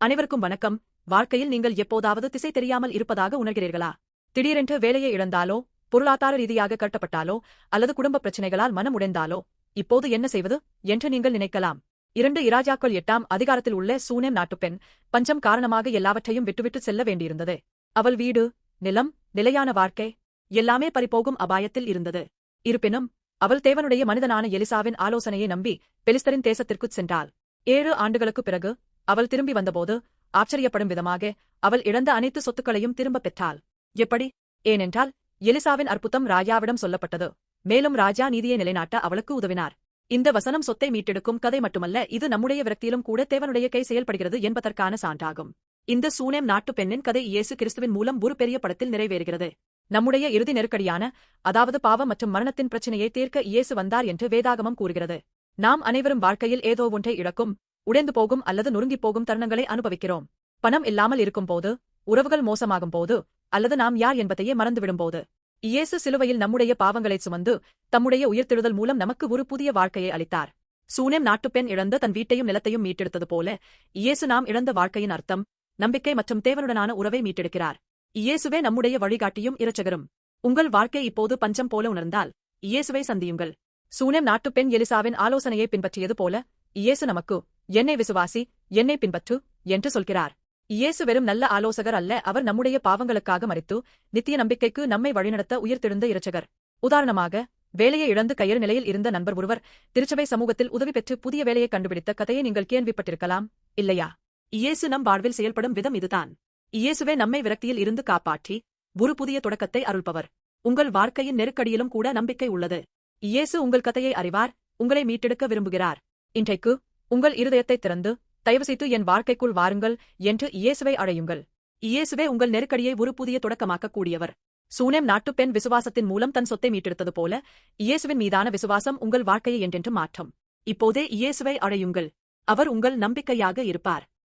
அனைவருக்கும் வணக்கம். வாழ்க்கையில் நீங்கள் எப்போதாவது திசை தெரியாமல் இருப்பதாக உணர்கிறீர்களா? திடீரென்று வேலையை இழந்தாலோ பொருளாதார ரீதியாக கட்டப்பட்டாலோ அல்லது குடும்ப பிரச்சனைகளால் மனம் உடைந்தாலோ இப்போது என்ன செய்வது என்று நீங்கள் நினைக்கலாம். இரண்டு இராஜாக்கள் எட்டாம் அதிகாரத்தில் உள்ள சூனேம் நாட்டுப்பெண் பஞ்சம் காரணமாக எல்லாவற்றையும் விட்டுவிட்டு செல்ல வேண்டியிருந்தது. அவள் வீடு நிலம் நிலையான வாழ்க்கை எல்லாமே பறிபோகும் அபாயத்தில் இருந்தது. இருப்பினும் அவள் தேவனுடைய மனிதனான எலிசாவின் ஆலோசனையை நம்பி பெலிஸ்தரின் தேசத்திற்குச் சென்றாள். ஏழு ஆண்டுகளுக்குப் பிறகு அவள் திரும்பி வந்தபோது ஆச்சரியப்படும் விதமாக அவள் இழந்த அனைத்து சொத்துக்களையும் திரும்பப் பெற்றாள். எப்படி? ஏனென்றால் எலிசாவின் அற்புதம் ராஜாவிடம் சொல்லப்பட்டது. மேலும் ராஜா நீதியை நிலைநாட்ட அவளுக்கு உதவினார். இந்த வசனம் சொத்தை மீட்டெடுக்கும் கதை மட்டுமல்ல இது நம்முடைய விரக்தியிலும் கூட தேவனுடைய கை செயல்படுகிறது என்பதற்கான சான்றாகும். இந்த சூனேம் நாட்டு பெண்ணின் கதை இயேசு கிறிஸ்துவின் மூலம் ஒரு பெரிய படத்தில் நிறைவேறுகிறது. நம்முடைய இறுதி நெருக்கடியான அதாவது பாவம் மற்றும் மரணத்தின் பிரச்சனையை தீர்க்க இயேசு வந்தார் என்று வேதாகமம் கூறுகிறது. நாம் அனைவரும் வாழ்க்கையில் ஏதோ ஒன்றை இழக்கும் உடைந்து போகும் அல்லது நொறுங்கிப் போகும் தருணங்களை அனுபவிக்கிறோம். பணம் இல்லாமல் இருக்கும்போது உறவுகள் மோசமாகும் போது அல்லது நாம் யார் என்பதையே மறந்துவிடும்போது இயேசு சிலுவையில் நம்முடைய பாவங்களைச் சுமந்து தம்முடைய உயிர்த்தெழுதல் மூலம் நமக்கு ஒரு புதிய வாழ்க்கையை அளித்தார். சூனேம் நாட்டுப்பெண் இழந்த தன் வீட்டையும் நிலத்தையும் மீட்டெடுத்தது போல இயேசு நாம் இழந்த வாழ்க்கையின் அர்த்தம் நம்பிக்கை மற்றும் தேவனுடனான உறவை மீட்டெடுக்கிறார். இயேசுவே நம்முடைய வழிகாட்டியும் இரட்சகரும். உங்கள் வாழ்க்கை இப்போது பஞ்சம் போல உணர்ந்தால் இயேசுவை சந்தியுங்கள். சூனேம் நாட்டுப்பெண் எலிசாவின் ஆலோசனையை பின்பற்றியது போல இயேசு நமக்கு என்னை விசுவாசி என்னை பின்பற்று என்று சொல்கிறார். இயேசு வெறும் நல்ல ஆலோசகர் அல்ல அவர் நம்முடைய பாவங்களுக்காக மறித்து நித்திய நம்பிக்கைக்கு நம்மை வழிநடத்த உயிர்த்தெழுந்த இரட்சகர். உதாரணமாக வேலையை இழந்து கயிறு நிலையில் இருந்த நண்பர் ஒருவர் திருச்சபை சமூகத்தில் உதவி பெற்று புதிய வேலையை கண்டுபிடித்த கதையை நீங்கள் கேள்விப்பட்டிருக்கலாம் இல்லையா? இயேசு நம் வாழ்வில் செயல்படும் விதம் இதுதான். இயேசுவே நம்மை விரக்தியில் இருந்து காப்பாற்றி ஒரு புதிய தொடக்கத்தை அருள்பவர். உங்கள் வாழ்க்கையின் நெருக்கடியிலும் கூட நம்பிக்கை உள்ளது. இயேசு உங்கள் கதையை அறிவார் உங்களை மீட்டெடுக்க விரும்புகிறார். இன்றைக்கு உங்கள் இருதயத்தை திறந்து தயவுசெய்து என் வாழ்க்கைக்குள் வாருங்கள் என்று இயேசுவை அழையுங்கள். இயேசுவே உங்கள் நெருக்கடியை ஒரு புதிய தொடக்கமாக்கக் கூடியவர் சூனேம் நாட்டுப் பெண் விசுவாசத்தின் மூலம் தன் சொத்தை மீட்டெடுத்தது போல இயேசுவின் மீதான விசுவாசம் உங்கள் வாழ்க்கையை என்றென்று மாற்றம். இப்போதே இயேசுவை அழையுங்கள். அவர் உங்கள் நம்பிக்கையாக இருப்பார்.